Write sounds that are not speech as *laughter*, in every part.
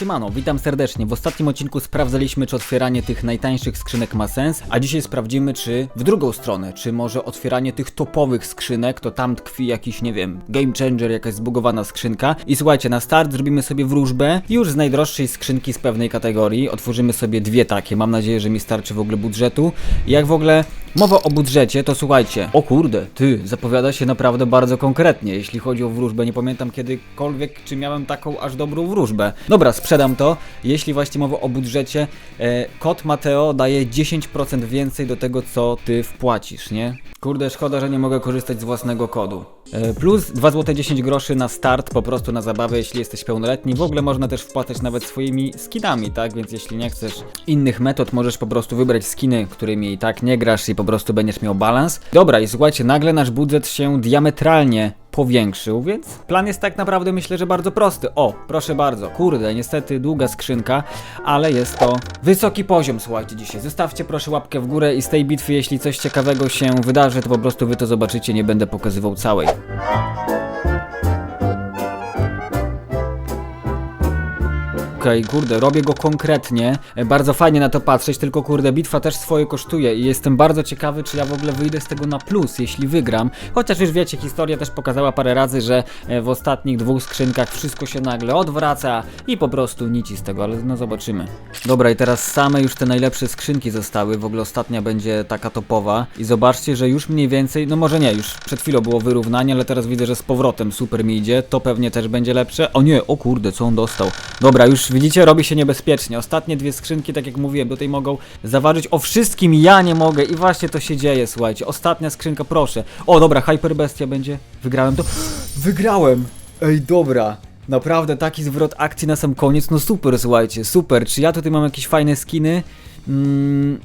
Siemano, witam serdecznie. W ostatnim odcinku sprawdzaliśmy, czy otwieranie tych najtańszych skrzynek ma sens, a dzisiaj sprawdzimy, czy w drugą stronę, czy może otwieranie tych topowych skrzynek, to tam tkwi jakiś, nie wiem, game changer, jakaś zbugowana skrzynka. I słuchajcie, na start zrobimy sobie wróżbę już z najdroższej skrzynki z pewnej kategorii otworzymy sobie dwie takie. Mam nadzieję, że mi starczy w ogóle budżetu. Jak w ogóle mowa o budżecie, to słuchajcie, o kurde, ty, zapowiada się naprawdę bardzo konkretnie, jeśli chodzi o wróżbę. Nie pamiętam kiedykolwiek, czy miałem taką aż dobrą wróżbę. Dobra, sprzedam to. Jeśli właśnie mowa o budżecie, e, kod Mateo daje 10% więcej do tego, co ty wpłacisz, nie? Kurde, szkoda, że nie mogę korzystać z własnego kodu. E, plus 2 zł 10 groszy na start, po prostu na zabawę, jeśli jesteś pełnoletni. W ogóle można też wpłacać nawet swoimi skinami, tak? Więc jeśli nie chcesz innych metod, możesz po prostu wybrać skiny, którymi i tak nie grasz i po prostu będziesz miał balans. Dobra, i słuchajcie, nagle nasz budżet się diametralnie powiększył, więc plan jest tak naprawdę myślę, że bardzo prosty. O, proszę bardzo, kurde, niestety długa skrzynka, ale jest to wysoki poziom, słuchajcie dzisiaj. Zostawcie proszę łapkę w górę i z tej bitwy, jeśli coś ciekawego się wydarzy, to po prostu wy to zobaczycie, nie będę pokazywał całej. Okej, kurde, robię go konkretnie. E, Bardzo fajnie na to patrzeć, tylko kurde, bitwa też swoje kosztuje i jestem bardzo ciekawy, czy ja w ogóle wyjdę z tego na plus, jeśli wygram. Chociaż już wiecie, historia też pokazała parę razy, że e, w ostatnich dwóch skrzynkach wszystko się nagle odwraca i po prostu nici z tego, ale no zobaczymy. Dobra, i teraz same już te najlepsze skrzynki zostały, w ogóle ostatnia będzie taka topowa i zobaczcie, że już mniej więcej, no może nie, już przed chwilą było wyrównanie, ale teraz widzę, że z powrotem super mi idzie, to pewnie też będzie lepsze. O nie, o kurde, co on dostał. Dobra, już widzicie, robi się niebezpiecznie. Ostatnie dwie skrzynki, tak jak mówiłem, tej mogą zaważyć o wszystkim, ja nie mogę i właśnie to się dzieje, słuchajcie. Ostatnia skrzynka, proszę. O, dobra, Hyperbestia będzie. Wygrałem to. *gasps* Wygrałem! Ej, dobra. Naprawdę taki zwrot akcji na sam koniec, no super, słuchajcie, super. Czy ja tutaj mam jakieś fajne skiny? Mm,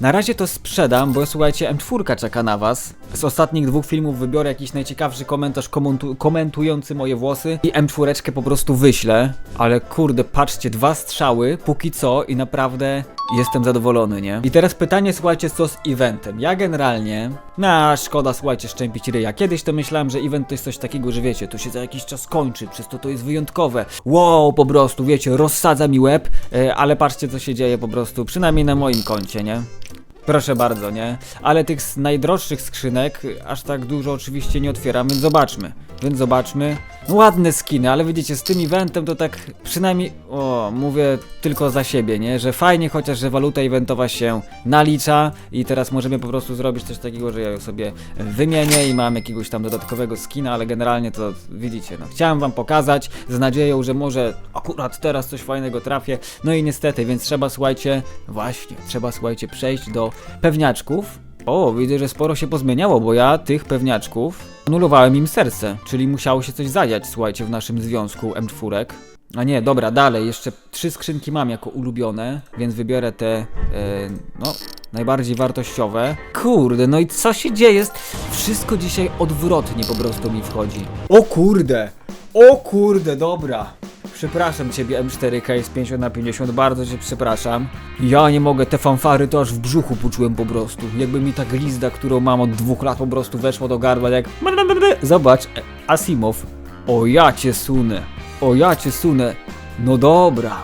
na razie to sprzedam, bo słuchajcie, M4 czeka na was. Z ostatnich dwóch filmów wybiorę jakiś najciekawszy komentarz komentu komentujący moje włosy i M4 po prostu wyślę. Ale kurde, patrzcie, dwa strzały, póki co i naprawdę jestem zadowolony, nie? I teraz pytanie, słuchajcie, co z eventem? Ja generalnie, na szkoda, słuchajcie, szczępić ryja. Kiedyś to myślałem, że event to jest coś takiego, że wiecie, to się za jakiś czas kończy, przez to to jest wyjątkowe. Wow, po prostu, wiecie, rozsadza mi łeb, e, ale patrzcie, co się dzieje po prostu, przynajmniej na moim koncie, nie? Proszę bardzo, nie? Ale tych najdroższych skrzynek aż tak dużo oczywiście nie otwieram, więc zobaczmy. Więc zobaczmy. Ładne skiny, ale widzicie, z tym eventem to tak przynajmniej, o, mówię tylko za siebie, nie? Że fajnie chociaż, że waluta eventowa się nalicza i teraz możemy po prostu zrobić coś takiego, że ja ją sobie wymienię i mam jakiegoś tam dodatkowego skina, ale generalnie to widzicie, no chciałem wam pokazać z nadzieją, że może akurat teraz coś fajnego trafię. No i niestety, więc trzeba, słuchajcie, właśnie, trzeba, słuchajcie, przejść do pewniaczków. O, widzę, że sporo się pozmieniało, bo ja tych pewniaczków anulowałem im serce, czyli musiało się coś zadziać, słuchajcie, w naszym związku M4. A nie, dobra, dalej, jeszcze trzy skrzynki mam jako ulubione, więc wybiorę te, e, no, najbardziej wartościowe. Kurde, no i co się dzieje? Wszystko dzisiaj odwrotnie po prostu mi wchodzi. O kurde, o kurde, dobra. Przepraszam ciebie M4 z 50 na 50, bardzo cię przepraszam. Ja nie mogę, te fanfary to aż w brzuchu poczułem po prostu. Jakby mi ta glizda, którą mam od dwóch lat po prostu weszła do gardła jak... Zobacz, Asimow. O ja cię sunę, o ja cię sunę. No dobra.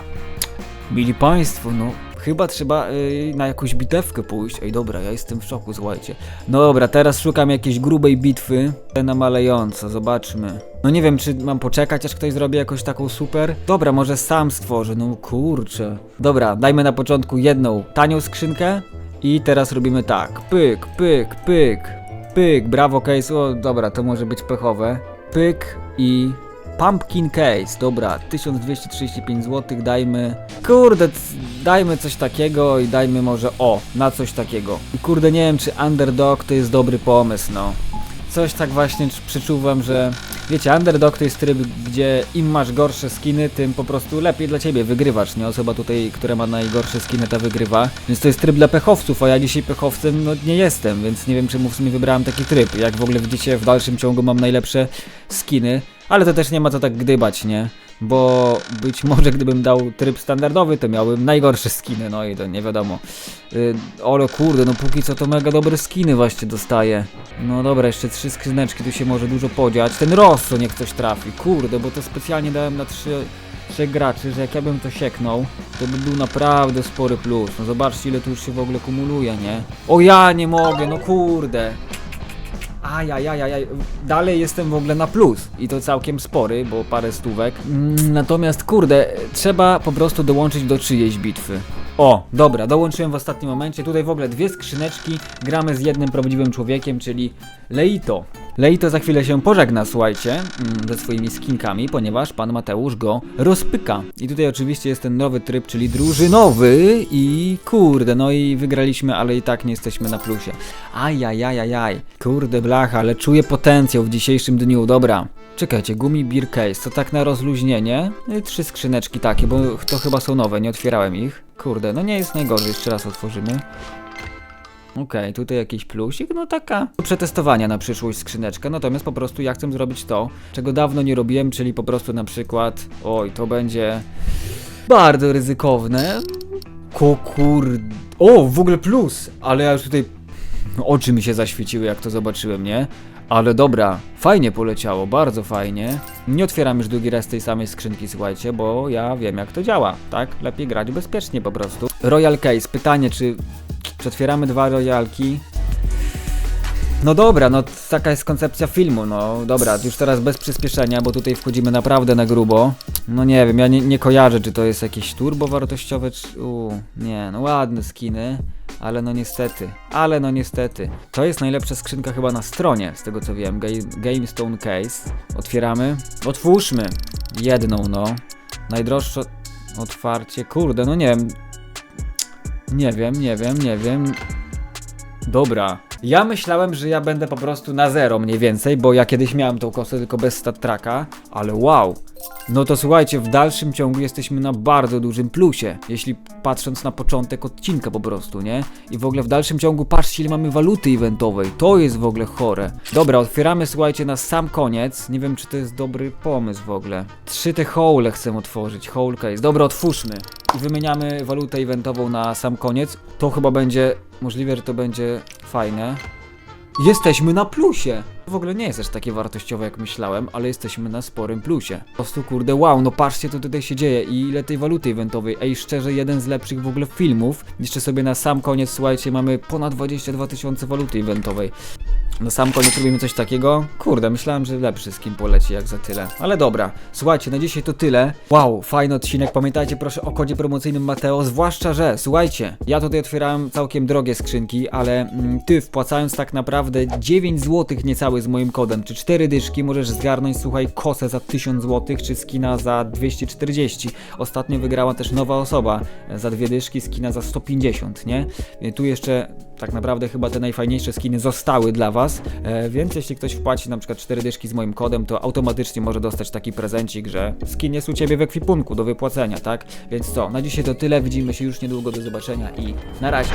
Mili Państwo, no chyba trzeba y, na jakąś bitewkę pójść. Ej, dobra, ja jestem w szoku, słuchajcie. No dobra, teraz szukam jakiejś grubej bitwy. Na malejąco, zobaczmy. No nie wiem, czy mam poczekać, aż ktoś zrobi jakąś taką super. Dobra, może sam stworzę, no kurczę. Dobra, dajmy na początku jedną tanią skrzynkę. I teraz robimy tak. Pyk, pyk, pyk, pyk, brawo case. O, dobra, to może być pechowe. Pyk i Pumpkin Case, dobra, 1235 zł, dajmy. Kurde, dajmy coś takiego i dajmy może o, na coś takiego. Kurde, nie wiem, czy Underdog to jest dobry pomysł, no. Coś tak właśnie cz- przeczuwam, że. Wiecie, Underdog to jest tryb, gdzie im masz gorsze skiny, tym po prostu lepiej dla ciebie wygrywasz, nie? Osoba tutaj, która ma najgorsze skiny, ta wygrywa. Więc to jest tryb dla pechowców, a ja dzisiaj pechowcem, no nie jestem, więc nie wiem, czemu w sumie wybrałem taki tryb. Jak w ogóle widzicie, w dalszym ciągu mam najlepsze skiny. Ale to też nie ma co tak gdybać, nie? Bo być może gdybym dał tryb standardowy, to miałbym najgorsze skiny, no i to nie wiadomo. Yy, ale kurde, no póki co to mega dobre skiny właśnie dostaję. No dobra, jeszcze trzy skrzyneczki, tu się może dużo podziać. Ten Rosso niech coś trafi, kurde, bo to specjalnie dałem na trzy graczy, że jak ja bym to sieknął, to by był naprawdę spory plus. No zobaczcie ile tu już się w ogóle kumuluje, nie? O ja nie mogę, no kurde. Ajajajajaj, dalej jestem w ogóle na plus i to całkiem spory, bo parę stówek. Mm, Natomiast kurde, trzeba po prostu dołączyć do czyjejś bitwy. O, dobra, dołączyłem w ostatnim momencie. Tutaj w ogóle dwie skrzyneczki. Gramy z jednym prawdziwym człowiekiem, czyli Leito. Leito za chwilę się pożegna, słuchajcie, mm, ze swoimi skinkami, ponieważ pan Mateusz go rozpyka. I tutaj oczywiście jest ten nowy tryb, czyli drużynowy i kurde, no i wygraliśmy, ale i tak nie jesteśmy na plusie. Ajajajajaj, kurde blacha, ale czuję potencjał w dzisiejszym dniu, dobra. Czekajcie, gumi beer case, to tak na rozluźnienie? I trzy skrzyneczki takie, bo to chyba są nowe, nie otwierałem ich. Kurde, no nie jest najgorzej, jeszcze raz otworzymy. Okej, tutaj jakiś plusik, no taka do przetestowania na przyszłość skrzyneczka, natomiast po prostu ja chcę zrobić to, czego dawno nie robiłem, czyli po prostu na przykład, oj, to będzie bardzo ryzykowne. Kokur... O, w ogóle plus, ale ja już tutaj oczy mi się zaświeciły jak to zobaczyłem, nie? Ale dobra, fajnie poleciało, bardzo fajnie. Nie otwieram już drugi raz tej samej skrzynki, słuchajcie, bo ja wiem jak to działa, tak? Lepiej grać bezpiecznie po prostu. Royal Case, pytanie, czy, czy otwieramy dwa royalki? No dobra, no taka jest koncepcja filmu, no dobra, już teraz bez przyspieszenia, bo tutaj wchodzimy naprawdę na grubo. No nie wiem, ja nie, nie kojarzę, czy to jest jakieś turbo wartościowe, czy... Nie, no ładne skiny, ale no niestety, ale no niestety. To jest najlepsza skrzynka chyba na stronie, z tego co wiem, Ga GameStone Case. Otwieramy, otwórzmy jedną, no. Najdroższe otwarcie, kurde, no nie wiem. Nie wiem, nie wiem, nie wiem. Dobra. Ja myślałem, że ja będę po prostu na zero mniej więcej, bo ja kiedyś miałem tą kosę tylko bez stat tracka, ale wow. No to słuchajcie, w dalszym ciągu jesteśmy na bardzo dużym plusie, jeśli patrząc na początek odcinka po prostu, nie? I w ogóle w dalszym ciągu patrzcie ile mamy waluty eventowej, to jest w ogóle chore. Dobra, otwieramy słuchajcie na sam koniec, nie wiem czy to jest dobry pomysł w ogóle. Trzy te hole chcę otworzyć, hole case, dobra otwórzmy. I wymieniamy walutę eventową na sam koniec, to chyba będzie, możliwe, że to będzie fajne. Jesteśmy na plusie! W ogóle nie jest aż takie wartościowe jak myślałem, ale jesteśmy na sporym plusie. Po prostu kurde, wow, no patrzcie co tutaj się dzieje i ile tej waluty eventowej. Ej, szczerze, jeden z lepszych w ogóle filmów. Jeszcze sobie na sam koniec, słuchajcie, mamy ponad 22 tysiące waluty eventowej. Na sam koniec robimy coś takiego. Kurde, myślałem, że lepszy skin poleci jak za tyle. Ale dobra, słuchajcie, na dzisiaj to tyle. Wow, fajny odcinek. Pamiętajcie proszę o kodzie promocyjnym Mateo, zwłaszcza, że słuchajcie, ja tutaj otwierałem całkiem drogie skrzynki, ale mm, ty wpłacając tak naprawdę 9 zł niecałe z moim kodem, czy 4 dyszki, możesz zgarnąć, słuchaj, kosę za 1000 zł, czy skina za 240. Ostatnio wygrała też nowa osoba e, za dwie dyszki, skina za 150, nie? E, Tu jeszcze tak naprawdę chyba te najfajniejsze skiny zostały dla Was, e, więc jeśli ktoś wpłaci na przykład 4 dyszki z moim kodem, to automatycznie może dostać taki prezencik, że skin jest u Ciebie w ekwipunku do wypłacenia, tak? Więc co, na dzisiaj to tyle, widzimy się już niedługo, do zobaczenia i na razie.